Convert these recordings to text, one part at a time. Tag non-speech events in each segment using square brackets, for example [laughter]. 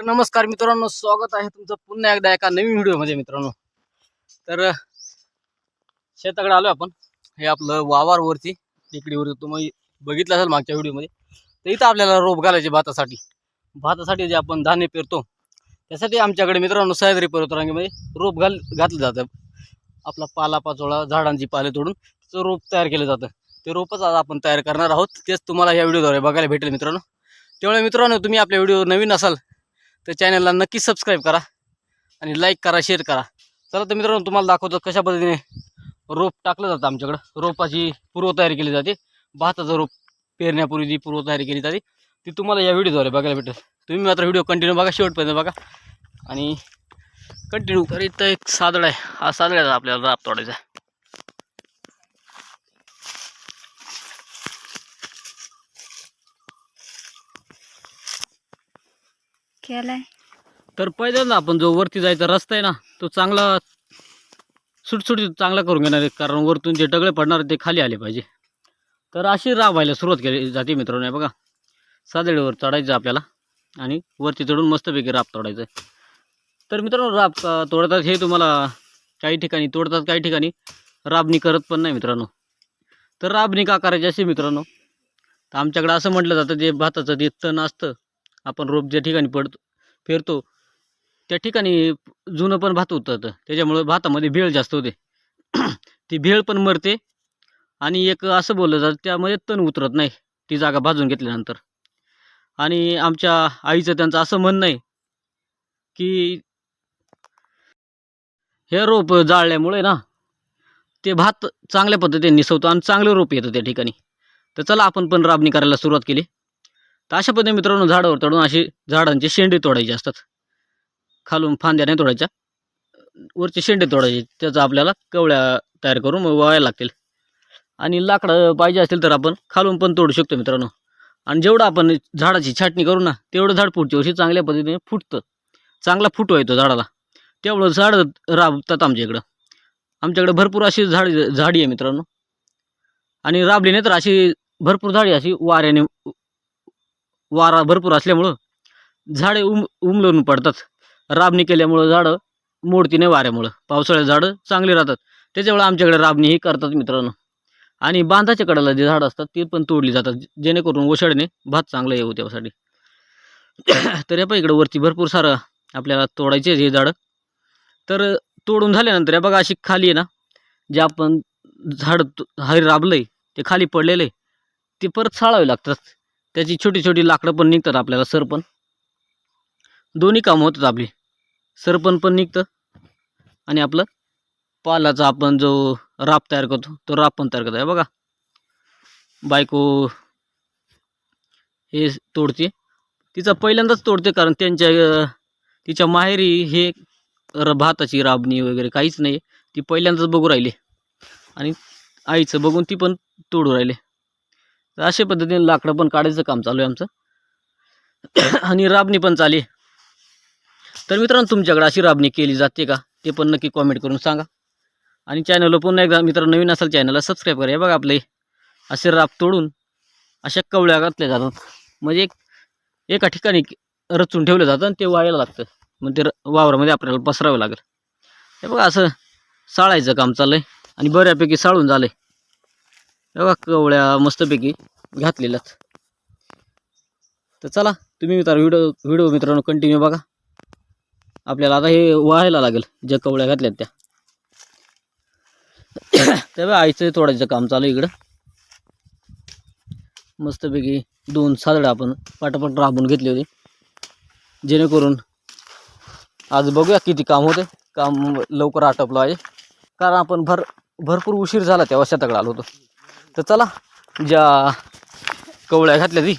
नमस्कार मित्रांनो स्वागत आहे तुमचं पुन्हा एकदा एका नवीन व्हिडिओमध्ये मित्रांनो. तर शेताकडे आलो आपण. हे आपलं वावारवरती टेकडीवरती तुम्ही बघितलं असेल मागच्या व्हिडिओमध्ये. तर इथं आपल्याला रोप घालायचे भातासाठी. भातासाठी जे आपण धान्य पेरतो त्यासाठी आमच्याकडे मित्रांनो सह्याद्री पर्वतरांगेमध्ये रोप घाल घातलं जातं. आपला पाला पाचोळा झाडांची पाले तोडून त्याचं रोप तयार केलं जातं. ते रोपच आज आपण तयार करणार आहोत. तेच तुम्हाला या व्हिडिओद्वारे बघायला भेटेल मित्रांनो. त्यामुळे मित्रांनो तुम्ही आपल्या व्हिडिओ नवीन असाल तर चॅनलला नक्की सबस्क्राईब करा आणि लाईक करा शेअर करा. चला तर मित्रांनो तुम्हाला दाखवतो कशा पद्धतीने रोप टाकलं जातं आमच्याकडं. रोपाची पूर्वतयारी केली जाते. भाताचं रोप पेरण्यापूर्वी जी पूर्वतयारी केली जाते ती तुम्हाला या व्हिडिओद्वारे बघायला भेटेल. तुम्ही मात्र व्हिडिओ कंटिन्यू बघा शेवटपर्यंत बघा. आणि कंटिन्यू तर इथं एक सादळ आहे. हा सादळ्याचा आपल्याला राब तोडायचा केलाय. तर पहिल्यांदा आपण जो वरती जायचा रस्ता आहे ना तो चांगला सुटसुटीत चांगला करून घेणार आहे. कारण वरतून जे डगळे पडणार ते खाली आले पाहिजे. तर अशी राबायला सुरुवात केली जाते मित्रांनो हे बघा. सादळीवर चढायचं आपल्याला आणि वरती चढून मस्तपैकी राब तोडायचं आहे. तर मित्रांनो राब तोडतात हे तुम्हाला काही ठिकाणी तोडतात काही ठिकाणी राबणी करत पण नाही मित्रांनो. तर राबणी का करायची असे मित्रांनो? तर आमच्याकडे असं म्हटलं जातं जे भाताचं जे तण असतं आपण रोप ज्या ठिकाणी पडतो पेरतो त्या ठिकाणी जुनं पण भात उतरतं. त्याच्यामुळं भातामध्ये भेळ जास्त होते. [clears throat] ती भेळ पण मरते आणि एक असं बोललं जातं त्यामध्ये तण उतरत नाही ती जागा भाजून घेतल्यानंतर. आणि आमच्या आईचं त्यांचं असं म्हणणं आहे की हे रोप जाळल्यामुळे ना ते भात चांगल्या पद्धतीने निसवतो आणि चांगलं रोप येतं त्या ठिकाणी. तर चला आपण पण राबणी करायला सुरुवात केली. तर अशा पद्धतीने मित्रांनो झाडावर चढून अशी झाडांचे शेंडे तोडायचे असतात. खालून फांद्या नाही तोडायच्या. वरचे शेंडे तोडायचे. त्याचा आपल्याला कवळ्या तयार करून मग वाळायला लागतील. आणि लाकडं पाहिजे असतील तर आपण खालून पण तोडू शकतो मित्रांनो. आणि जेवढं आपण झाडाची छाटणी करू ना तेवढं झाड पुढच्या वर्षी चांगल्या पद्धतीने फुटतं. चांगला फुटवा येतो झाडाला. तेवढं झाड राबतात आमच्या इकडं. आमच्याकडे भरपूर अशी झाड झाडी आहे मित्रांनो. आणि राबली नाही तर अशी भरपूर झाडी अशी वाऱ्याने वारा भरपूर असल्यामुळं झाडे उम उमलून पडतात. राबणी केल्यामुळं झाडं मोडती नाही वाऱ्यामुळं. पावसाळ्यात झाडं चांगली राहतात. त्याच्यामुळे आमच्याकडे राबणीही करतात मित्रांनो. आणि बांधाच्या कडेला जे झाडं असतात ती पण तोडली जातात. जेणेकरून ओशाडीने भात चांगलं येऊ त्यासाठी. [coughs] तर या पण इकडं वरती भरपूर सारं आपल्याला तोडायचे हे झाडं. तर तोडून झाल्यानंतर या बघा अशी खाली आहे ना जे आपण झाड हरी राबलं आहे ते खाली पडलेलं आहे ते परत साळावे लागतात. त्याची छोटी छोटी लाकडं पण निघतात आपल्याला सरपण दोन्ही कामं होतात आपली. सरपण पण निघतं. आणि आपलं पालाचा आपण जो राप तयार करतो तो राप पण तयार करतो. आहे बघा. बायको हे तोडते. तिचा पहिल्यांदाच तोडते कारण त्यांच्या तिच्या माहेरी हे र भाताची राबणी वगैरे काहीच नाही ती पहिल्यांदाच बघू राहिली. आणि आईचं बघून ती पण तोडू राहिले. तर अशा पद्धतीने लाकडं पण काढायचं काम चालू आहे आमचं. आणि राबणी पण चाली तर मित्रांनो तुमच्याकडे अशी राबणी केली जाते का? ते पण नक्की कॉमेंट करून सांगा. आणि चॅनलला पुन्हा एकदा मित्रांनो नवीन असेल चॅनलला सबस्क्राईब करा. हे बघा आपले असे राब तोडून अशा कवळ्या घातल्या जातात. म्हणजे एक एका ठिकाणी रचून ठेवलं जातं आणि ते वाळायला लागतं. मग ते र- वावरामध्ये आपल्याला पसरावं लागेल. हे बघा असं साळायचं काम चाललं आहे आणि बऱ्यापैकी साळून झालं आहे बघा कवळ्या मस्तपैकी घातलेल्यात. तर चला तुम्ही मित्र व्हिडिओ व्हिडिओ मित्रांनो कंटिन्यू बघा. आपल्याला आता हे वाहायला लागेल ज्या कवळ्या घातल्यात त्या. [coughs] तेव्हा आईचं तोडायचं काम चालू आहे इकडं. मस्तपैकी दोन सादडं आपण पटापट राबून घेतली होती. जेणेकरून आज बघूया किती काम होते. काम लवकर आटपलं आहे. कारण आपण भर भरपूर उशीर झाला तेव्हा शेताकडे आलो होतो. तर चला ज्या कवळ्या घातल्या ती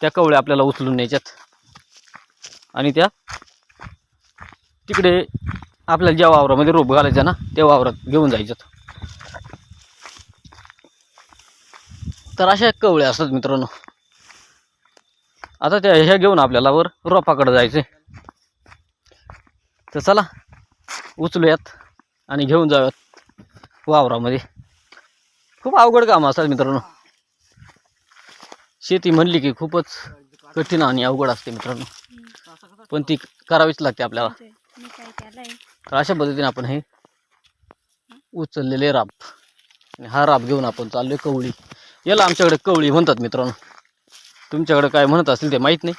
त्या कवळ्या आपल्याला उचलून न्यायच्यात. आणि त्या तिकडे आपल्याला ज्या वावरामध्ये रोप घालायचा ना त्या वावरात घेऊन जायच्यात. तर अशा कवळ्या असतात मित्रांनो. आता त्या ह्या घेऊन आपल्याला वर रोपाकडे जायचं तर चला उचलूयात आणि घेऊन जाऊयात वावरामध्ये. खूप अवघड काम असतात मित्रांनो. शेती म्हणली की खूपच कठीण आणि अवघड असते मित्रांनो. पण ती करावीच लागते आपल्याला. मी काय केलंय? तर अशा पद्धतीने आपण हे उचललेले राब. आणि हा राब घेऊन आपण चाललोय कवळी. याला आमच्याकडे कवळी म्हणतात मित्रांनो. तुमच्याकडे काय म्हणत असतील ते माहीत नाही.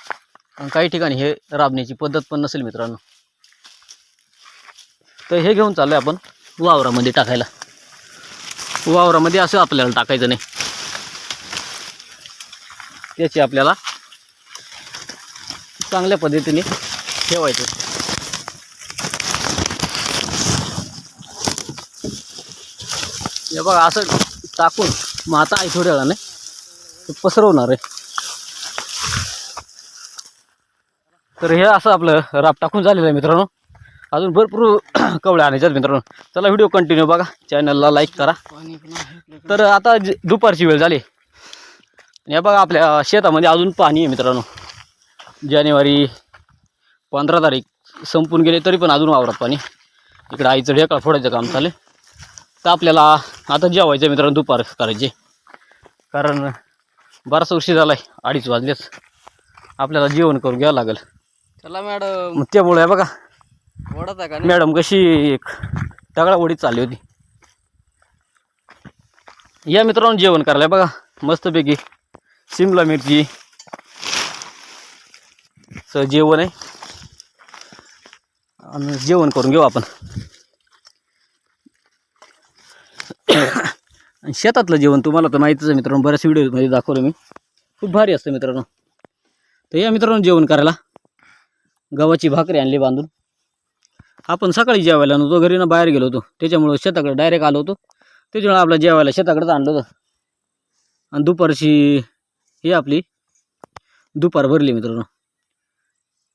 आणि काही ठिकाणी हे राबण्याची पद्धत पण नसेल मित्रांनो. तर हे घेऊन चाललोय आपण वावरामध्ये टाकायला. वावरामध्ये असं आपल्याला टाकायचं नाही. त्याची आपल्याला चांगल्या पद्धतीने ठेवायचं. हे बघा असं टाकून मग आता आई थोड्या वेळाने ते पसरवणार आहे. तर हे असं आपलं राब टाकून झालेलं आहे मित्रांनो. अजून भरपूर [clears throat] कवळ्या आणायच्यात मित्रांनो. चला व्हिडिओ कंटिन्यू बघा. चॅनलला लाईक करा. तर आता जे- दुपारची वेळ झाली. आणि हे बघा आपल्या शेतामध्ये अजून पाणी आहे मित्रांनो. जानेवारी पंधरा तारीख संपून गेले तरी पण अजून वावरात पाणी. इकडं आईचं ढेकळा फोडायचं काम चालू आहे. तर आपल्याला आता जेवायचं आहे मित्रांनो दुपार करायचे. कारण बराच वर्षी झाला आहे अडीच वाजलेच आपल्याला जेवण करून घ्यावं लागेल. चला मॅडम. त्यामुळे बघा. का मॅडम कशी एक दगडा ओढीत चालली होती. या मित्रांनो जेवण करायला बघा. मस्तपैकी शिमला मिरची. जेवण आहे. आणि जेवण करून घेऊ आपण. शेतातलं जेवण तुम्हाला तर माहितीच आहे मित्रांनो बऱ्याच व्हिडिओमध्ये दाखवलं मी. खूप भारी असतं मित्रांनो. तर या मित्रांनो जेवण करायला गव्हाची भाकरी आणली बांधून. आपण सकाळी जेवायला नव्हतो घरी ना बाहेर गेलो होतो. त्याच्यामुळं शेताकडे डायरेक्ट आलो होतो. त्याच्यामुळे आपलं जेवायला शेताकडेच आणलं होतं. आणि दुपारची ही आपली दुपार भरली मित्रांनो.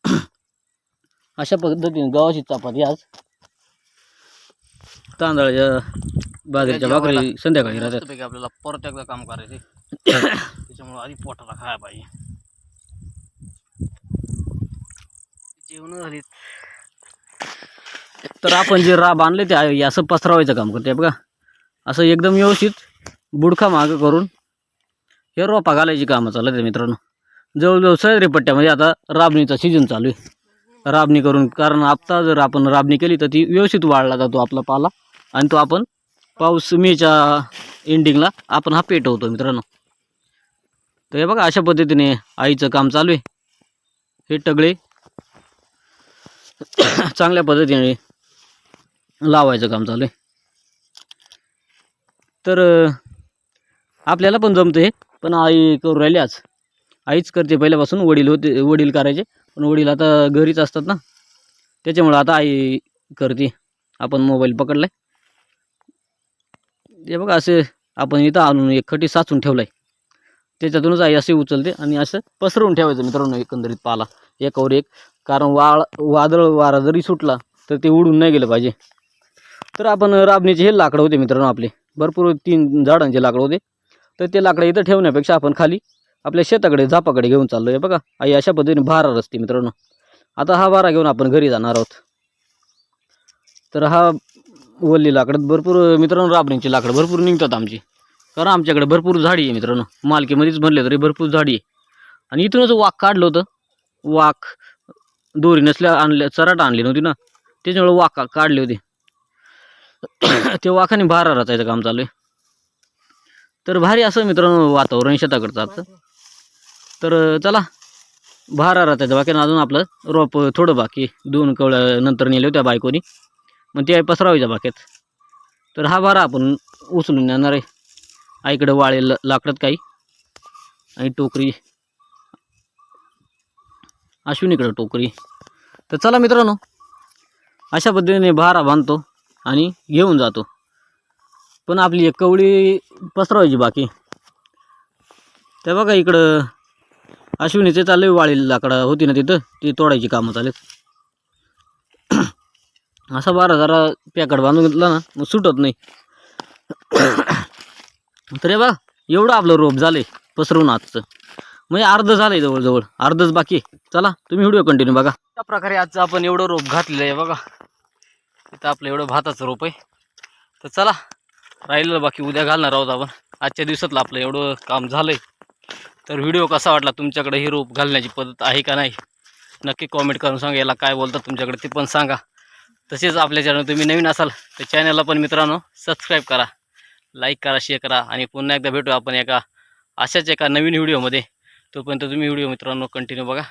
[clears throat] अशा पद्धतीने गव्हाची चपाती आज तांदळाच्या बाजरीच्या भाकरी संध्याकाळी राहतात. आपल्याला परत एकदा काम करायचे [clears throat] त्याच्यामुळे आधी पोटाला खायला पाहिजे. जेवण झाली तर आपण जे राब आणले ते असं पसरवायचं काम करते बघा. असं एकदम व्यवस्थित बुडखा मागं करून हे रोपा घालायची कामं चालत आहे मित्रांनो. जवळजवळ सह्याद्री पट्ट्यामध्ये आता राबणीचा सीझन चालू आहे. राबणी करून कारण आत्ता जर आपण राबणी केली तर ती व्यवस्थित वाढला जातो आपला पाला आणि तो आपण पाऊस मेच्या एंडिंगला आपण हा पेटवतो मित्रांनो. तर हे बघा अशा पद्धतीने आईचं काम चालू आहे. हे टगळे चांगल्या पद्धतीने लावायचं काम चालू आहे. तर आपल्याला पण जमतं हे पण आई करू राहिली आज. आईच करते पहिल्यापासून वडील होते वडील करायचे पण वडील आता घरीच असतात ना. त्याच्यामुळं आता आई करते. आपण मोबाईल पकडलाय. ते बघा असे आपण इथं आणून एक खटी साचून ठेवलाय. त्याच्यातूनच आई असे उचलते आणि असं पसरवून ठेवायचं मित्रांनो एकंदरीत पाला. एकावर एक कारण वाळ वादळ वारा जरी सुटला तर ते उडून नाही गेलं पाहिजे. तर आपण राबणीचे हे लाकडं होते मित्रांनो आपले. भरपूर तीन झाडांचे लाकडं होते. तर ते लाकडं इथं ठेवण्यापेक्षा आपण खाली आपल्या शेताकडे झापाकडे घेऊन चाललो आहे बघा आई अशा पद्धतीने भारा रस्ते मित्रांनो. आता हा भारा घेऊन आपण घरी जाणार आहोत. तर हा वल्ली लाकडं भरपूर मित्रांनो राबणीची लाकडं भरपूर निघतात आमची. कारण आमच्याकडे भरपूर झाडी आहे मित्रांनो. मालकीमध्येच म्हणले तरी भरपूर झाडी आहे. आणि इथूनच वाघ काढलं होतं. वाघ दोरी नसल्या आणल्या चराट आणली नव्हती ना. त्याच्यामुळे वाघ काढले होते. ते वाखाने भारा रचायचं काम चालू आहे. तर भारी असं मित्रांनो वातावरण शेताकडचं आजचं तर चला. भारा रचायचं बाकी अजून आपलं रोप थोडं बाकी. दोन कवळ्या नंतर नेले होत्या बायकोनी. मग ते पसरावायच्या बाकेत तर हा भारा आपण उचलून नेणार आहे. आईकडे वाळे ल- लाकडत काही. आणि टोकरी. अश्विनीकडे टोकरी. तर चला मित्रांनो. अशा पद्धतीने भारा बांधतो. आणि घेऊन जातो. पण आपली एक कवळी पसरवायची बाकी. त्या बघा इकडं अश्विनीचे चालले वाळी लाकडं होती ना तिथं ती तोडायची कामं चालेल [clears throat] असा बारा जरा पॅकेट बांधून घेतला ना मग सुटत नाही. [clears throat] तर हे बघा एवढं आपलं रोप झालंय पसरवून आजचं. म्हणजे अर्ध झालंय जवळजवळ अर्धच बाकी चला तुम्ही व्हिडिओ कंटिन्यू बघा. त्या प्रकारे आजचं आपण एवढं रोप घातलेलं आहे बघा. इथं आपलं एवढं भाताचं रोप आहे. तर चला राहिलेलं बाकी उद्या घालणार आहोत आपण. आजच्या दिवसातलं आपलं एवढं काम झालंय. तर व्हिडिओ कसा वाटला तुमच्याकडे? ही रोप घालण्याची पद्धत आहे का नाही? नक्की कॉमेंट करून सांगा. याला काय बोलतात तुमच्याकडे ते पण सांगा. तसेच आपल्या चॅनल तुम्ही नवीन असाल तर चॅनलला पण मित्रांनो सबस्क्राईब करा. लाईक करा शेअर करा आणि पुन्हा एकदा भेटू आपण एका अशाच एका नवीन व्हिडिओमध्ये. तोपर्यंत तुम्ही व्हिडिओ मित्रांनो कंटिन्यू बघा.